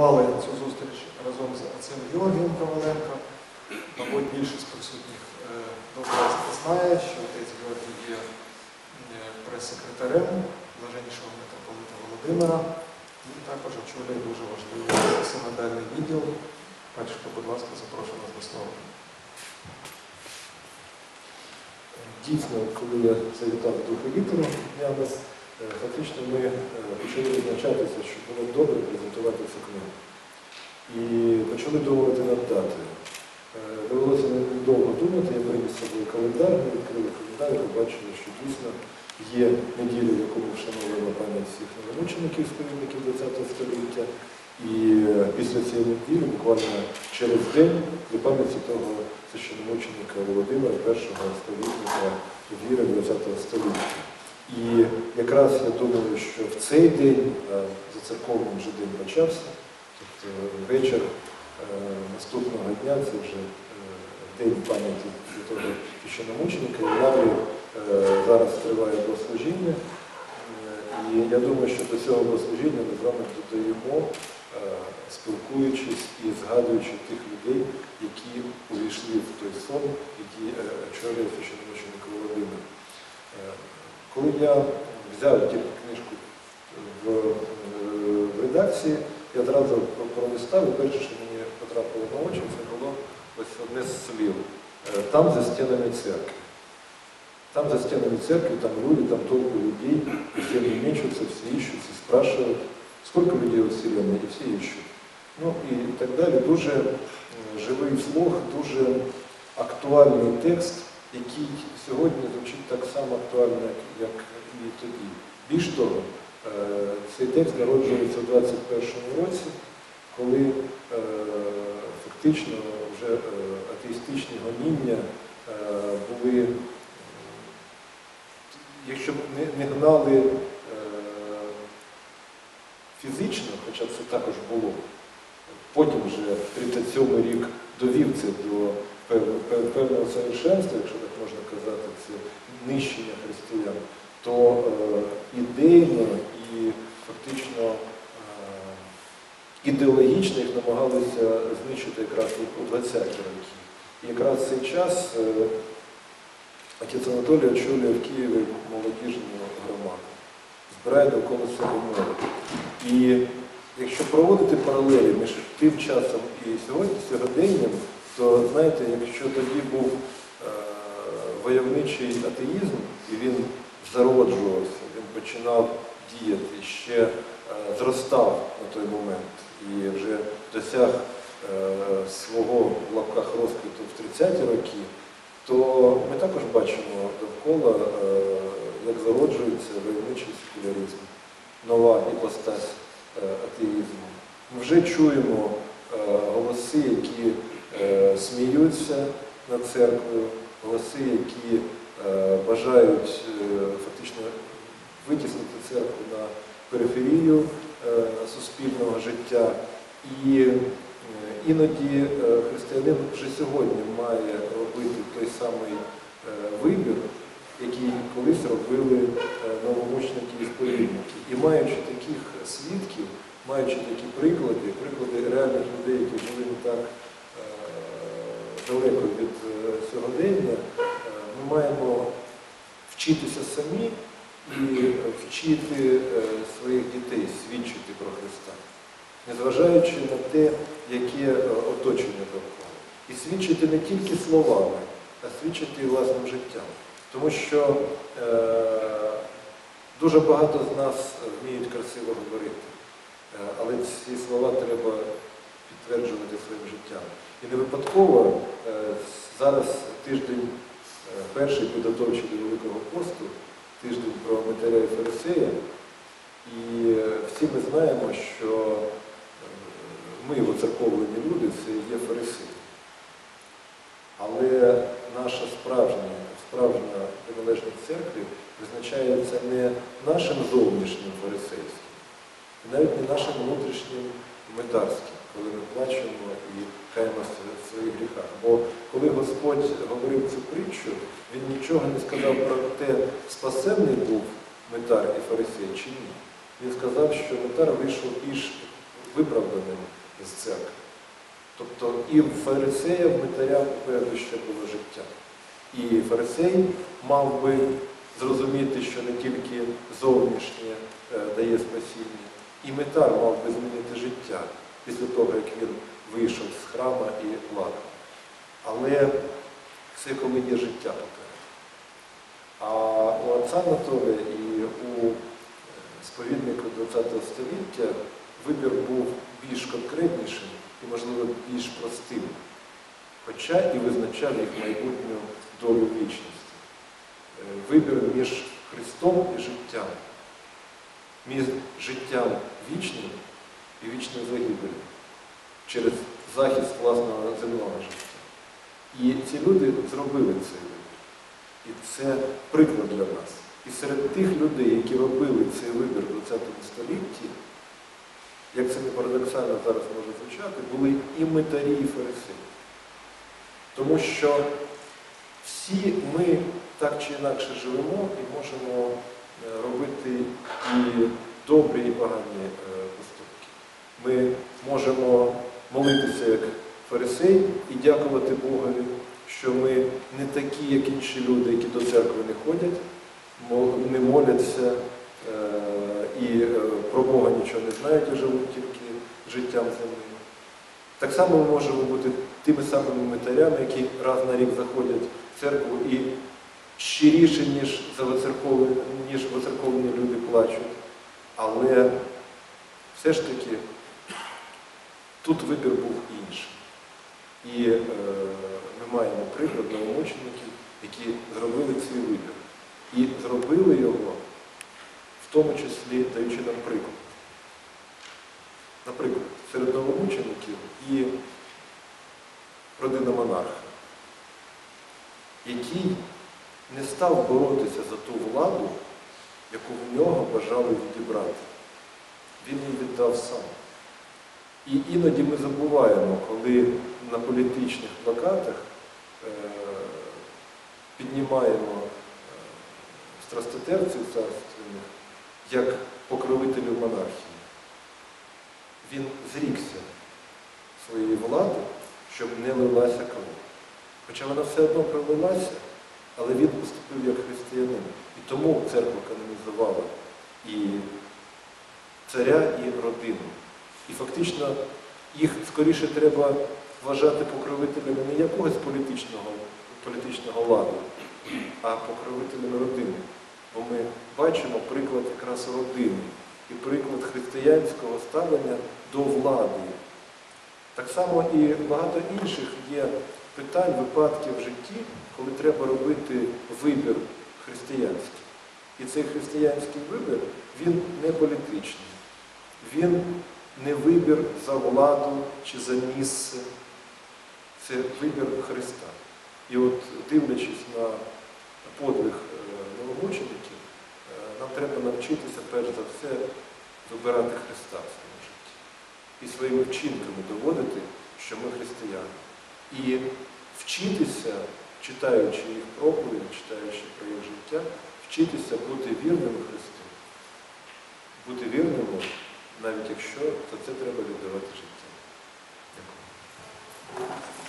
організували цю зустріч разом з отцем Георгієм Коваленко. Мабуть, більшість присутніх е, добре знає, що отець Георгій є е, прес-секретарем Блаженнішого митрополита Володимира. І також очолює дуже важливий синодальний відділ. Батюшко, будь ласка, запрошую вас до слова. Дійсно, коли я завітав до Хелітера днями, е, фактично ми е, почали визначатися, що було б добре презентувати цю книгу. І почали думати над датою. Е, Довелося недовго думати, я приніс собою календар, ми відкрили календар і побачили, що дійсно є неділя, в якому вшановуємо пам'ять всіх новомучеників, сповідників ХХ століття. І е, після цієї неділі, буквально через день, до пам'яті того священномученика Володимира, першого столітника віри ХХ століття. І якраз я думаю, що в цей день, за церковним вже день почався, тобто вечір е, наступного дня, це вже е, день пам'яті святого священномученика, і е, зараз триває богослужіння. Е, І я думаю, що до цього богослужіння ми з вами додаємо, е, спілкуючись і згадуючи тих людей, які увійшли в той сон, який я взяв тільки книжку в, е, в редакції, я одразу пролистав, і перше, що мені потрапило на очі, це було ось одне з слів. Е, Там за стінами церкви. Там за стенами церкви, там люди, там толпы людей, и все они мечутся, все ищут, все спрашивают, сколько людей во Вселенной, и все ищут. Ну і так далі. Дуже е, живий слог, дуже актуальний текст, Який сьогодні звучить так само актуально, як- і тоді. Більш того, е, цей текст народжується у 21 році, коли е, фактично вже е, атеїстичні гоніння були, якщо б не, гнали фізично, хоча це також було, потім вже 37 рік довів це до певного совершенства, якщо так можна казати, це нищення християн, то е, ідейно і фактично е, ідеологічно їх намагалися знищити якраз у 20-ті роки. І якраз цей час е, отець Анатолій очолює в Києві молодіжну громаду, збирає довкола себе молодь. І якщо проводити паралелі між тим часом і сьогодні, сьогоденням, то знаєте, якщо тоді був е, войовничий атеїзм, і він зароджувався, він починав діяти, ще е, зростав на той момент і вже досяг е, свого в лапках розквіту в 30-ті роки, то ми також бачимо довкола, як зароджується войовничий секуляризм, нова іпостась атеїзму. Ми вже чуємо голоси, які сміються над церквою, голоси, які е, бажають е, фактично витіснити церкву на периферію е, суспільного життя. І іноді християнин вже сьогодні має робити той самий вибір, який колись робили новомучники і сповідники. І маючи таких свідків, маючи такі приклади, приклади реальних людей, які жили не так далеко від е, сьогодення, е, ми маємо вчитися самі і вчити е, своїх дітей свідчити про Христа, незважаючи на те, яке оточення довкола. І свідчити не тільки словами, а свідчити і власним життям. Тому що е, дуже багато з нас вміють красиво говорити, але ці слова треба підтверджувати своїм життям. І не випадково е, зараз тиждень е, перший підготовчий до Великого посту, тиждень про Матеря і Фарисея. І е, всі ми знаємо, що ми, воцерковлені люди, це є фарисеї. Але наша справжня, справжня приналежність церкви визначається не нашим зовнішнім фарисейським, і навіть не нашим внутрішнім метарським, коли ми плачемо і каємося в своїх гріхах. Бо коли Господь говорив цю притчу, він нічого не сказав про те, спасенний був метар і фарисей чи ні. Він сказав, що метар вийшов із, виправданим з церкви. Тобто і в фарисея, в митаря попереду було життя. І фарисей мав би зрозуміти, що не тільки зовнішнє е, дає спасіння, і митар мав би змінити життя після того, як він вийшов з храма і плакав. Але це коли є життя попереду. А у отця Анатолія і у е, сповідника ХХ століття вибір був більш конкретнішим і, можливо, більш простим, хоча і визначав їх майбутню долю вічності. Е, Вибір між Христом і життям, між життям вічним і вічною загибелью через захист власного земного життя. І ці люди зробили вибір. І це приклад для нас. І серед тих людей, які робили цей вибір в ХХ столітті, як це не парадоксально зараз може звучати, були і митарі, і фарисеї. Тому що всі ми так чи інакше живемо і можемо е, робити і добрі, і погані е, поступки. Ми можемо молитися як фарисей і дякувати Богові, що ми не такі, як інші люди, які до церкви не ходять, не моляться е, і е, про Бога нічого не знають і живуть тільки життям земним. Так само ми можемо бути тими самими митарями, які раз на рік заходять в церкву і щиріше, ніж воцерковлені люди плачуть. Але все ж таки тут вибір був інший. І е, ми маємо приклад новомучеників, які зробили цей вибір. І зробили його, в тому числі даючи нам приклад. Наприклад, серед новомучеників і родина монарха, який не став боротися за ту владу, яку в нього бажали відібрати. Він її віддав сам. І іноді ми забуваємо, коли на політичних плакатах е, піднімаємо е, страстотерців царственних як покровителів монархії. Він зрікся своєї влади, щоб не лилася кров. Хоча вона все одно пролилася, але він поступив як християнин. І тому церква канонізувала і царя, і родину. І фактично їх скоріше треба вважати покровителями не якогось політичного, політичного ладу, а покровителями родини. Бо ми бачимо приклад якраз родини і приклад християнського ставлення до влади. Так само і багато інших є питань, випадків в житті, коли треба робити вибір християнський. І цей християнський вибір, він не політичний. Він не вибір за владу чи за місце. Це вибір Христа. І от дивлячись на подвиг е, новомучеників, е, нам треба навчитися перш за все вибирати Христа в своєму житті. І своїми вчинками доводити, що ми християни. І вчитися, читаючи їх проповідь, читаючи про їх життя, вчитися бути вірними Христу. Бути вірними, навіть якщо, то це треба віддавати життя. Дякую.